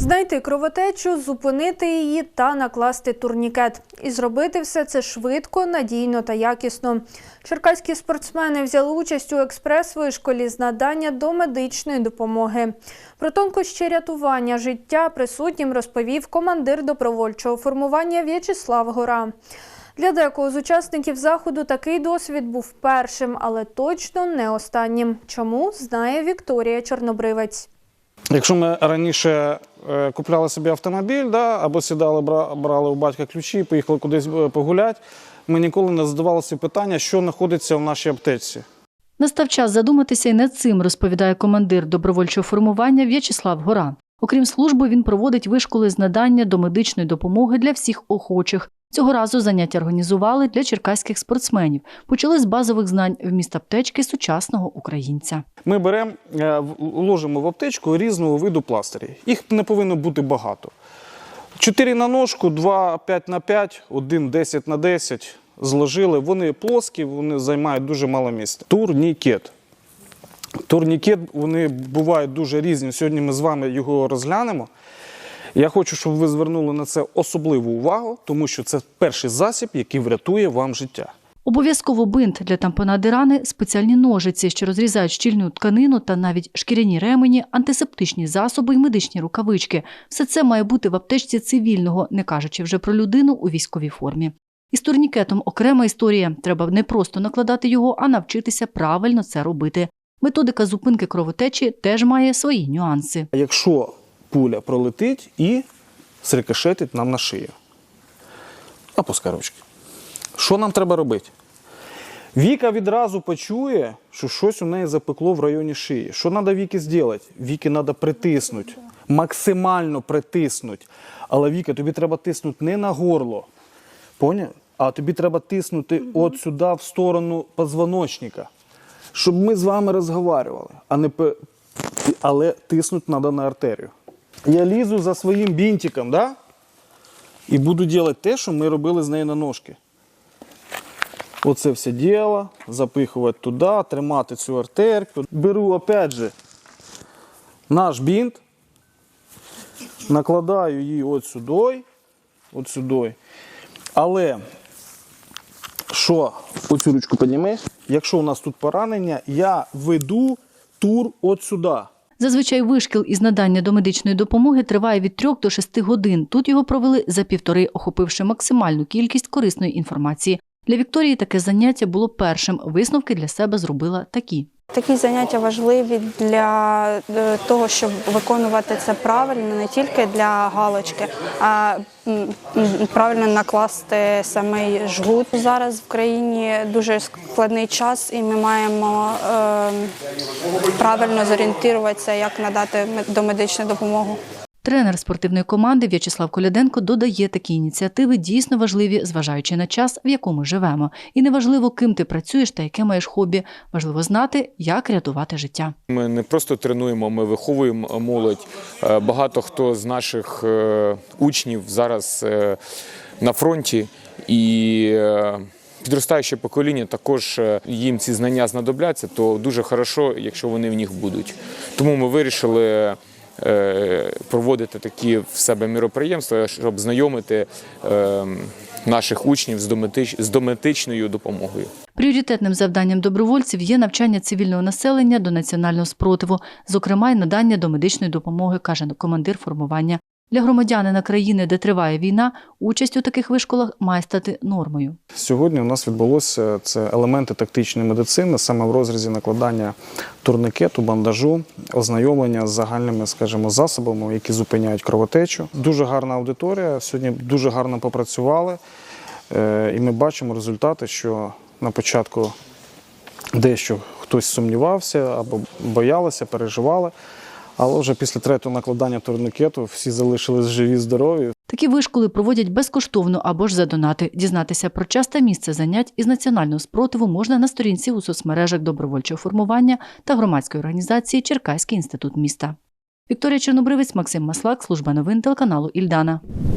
Знайти кровотечу, зупинити її та накласти турнікет. І зробити все це швидко, надійно та якісно. Черкаські спортсмени взяли участь у експрес-вишколі з надання домедичної допомоги. Про тонкощі рятування життя присутнім розповів командир добровольчого формування В'ячеслав Гора. Для декого з учасників заходу такий досвід був першим, але точно не останнім. Чому знає Вікторія Чорнобривець. Якщо ми раніше е, купляли собі автомобіль, да, або сідали, бра- брали у батька ключі, поїхали кудись е, погуляти, ми ніколи не задавалися питання, що знаходиться в нашій аптеці. Настав час задуматися і над цим, розповідає командир добровольчого формування В'ячеслав Гора. Окрім служби, він проводить вишколи з надання домедичної допомоги для всіх охочих. Цього разу заняття організували для черкаських спортсменів. Почали з базових знань вміст аптечки сучасного українця. Ми беремо, е, в- ложимо в аптечку різного виду пластирі. Їх не повинно бути багато. 4 на ножку, 2 5 на 5, 1 10 на 10 зложили. Вони плоскі, вони займають дуже мало місця. Турнікет. Турнікет, вони бувають дуже різні. Сьогодні ми з вами його розглянемо. Я хочу, щоб ви звернули на це особливу увагу, тому що це перший засіб, який врятує вам життя. Обов'язково бинт для тампонади рани, спеціальні ножиці, що розрізають щільну тканину та навіть шкіряні ремені, антисептичні засоби і медичні рукавички. Все це має бути в аптечці цивільного, не кажучи вже про людину у військовій формі. Із турнікетом окрема історія. Треба не просто накладати його, а навчитися правильно це робити. Методика зупинки кровотечі теж має свої нюанси. Якщо пуля пролетить і срикошетить нам на шию. Опускай ручки. Що нам треба робити? Віка відразу почує, що щось у неї запекло в районі шиї. Що треба Віки зробити? Віки треба притиснути, максимально притиснути. Але Віка, тобі треба тиснути не на горло, поняв? а тобі треба тиснути от сюди, в сторону позвоночника, щоб ми з вами розговорювали, а не пе- але тиснути треба на артерію. Я лізу за своїм бінтиком, да? і буду робити те, що ми робили з нею на ножки. Оце все діло, запихувати туди, тримати цю артерку. Беру, опять же, наш бінт, накладаю її от сюди, от сюди. Але що, оцю ручку підніми, якщо у нас тут поранення, я веду тур от сюди. Зазвичай вишкіл із надання до медичної допомоги триває від 3 до 6 годин. Тут його провели за півтори, охопивши максимальну кількість корисної інформації. Для Вікторії таке заняття було першим. Висновки для себе зробила такі. Такі заняття важливі для е, того, щоб виконувати це правильно, не тільки для галочки, а правильно накласти самий жгут. Зараз в країні дуже складний час, і ми маємо е, правильно зорієнтуватися, як надати домедичну допомогу. Тренер спортивної команди В'ячеслав Коляденко додає, такі ініціативи дійсно важливі, зважаючи на час, в якому живемо. І неважливо, ким ти працюєш та яке маєш хобі. Важливо знати, як рятувати життя. Ми не просто тренуємо, ми виховуємо молодь. Е, Багато хто з наших е, учнів зараз е, на фронті і. Підростаюче покоління також їм ці знання знадобляться, то дуже хорошо, якщо вони в них будуть. Тому ми вирішили проводити такі в себе міроприємства, щоб знайомити е, наших учнів з дометич- з дометичною допомогою. Пріоритетним завданням добровольців є навчання цивільного населення до національного спротиву, зокрема й надання домедичної допомоги, каже командир формування. Для громадянина країни, де триває війна, участь у таких вишколах має стати нормою. Сьогодні у нас відбулося це елементи тактичної медицини, саме в розрізі накладання турникету, бандажу, ознайомлення з загальними, скажімо, засобами, які зупиняють кровотечу. Дуже гарна аудиторія. Сьогодні дуже гарно попрацювали, Е, і ми бачимо результати, що на початку дещо хтось сумнівався або боялися, переживали. Але вже після третього накладання турникету всі залишились живі, здорові. Такі вишколи проводять безкоштовно або ж за донати. Дізнатися про час та місце занять із національного спротиву можна на сторінці у соцмережах добровольчого формування та громадської організації Черкаський інститут міста. Вікторія Чорнобривець, Максим Маслак, служба новин телеканалу Ільдана.